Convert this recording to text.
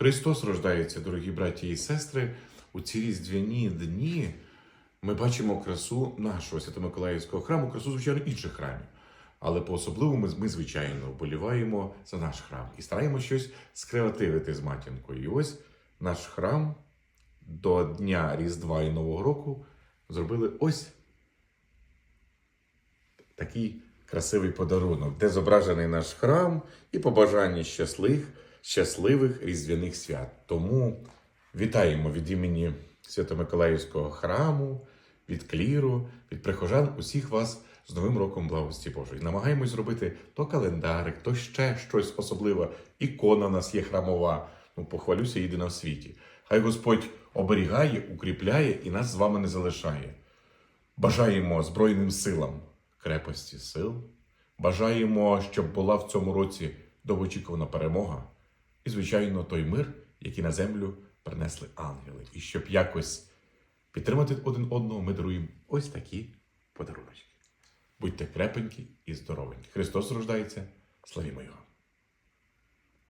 Христос рождається, дорогі браті і сестри. У ці різдвяні дні ми бачимо красу нашого Свято-Миколаївського храму, красу, звичайно, інших храмів. Але по-особливому ми, звичайно, вболіваємо за наш храм і стараємося щось скреативити з матінкою. І ось наш храм до Дня Різдва і Нового року зробили ось такий красивий подарунок, де зображений наш храм і побажання щасливих, щасливих різдвяних свят. Тому вітаємо від імені Свято-Миколаївського храму, від кліру, від прихожан усіх вас з Новим роком благості Божої. Намагаємось зробити то календарик, то ще щось особливе. Ікона в нас є храмова. Ну, похвалюся єдина в світі. Хай Господь оберігає, укріпляє і нас з вами не залишає. Бажаємо Збройним силам крепості сил. Бажаємо, щоб була в цьому році довгоочікувана перемога. І, звичайно, той мир, який на землю принесли ангели. І щоб якось підтримати один одного, ми даруємо ось такі подаруночки. Будьте крепенькі і здоровенькі. Христос рождається. Славімо Його!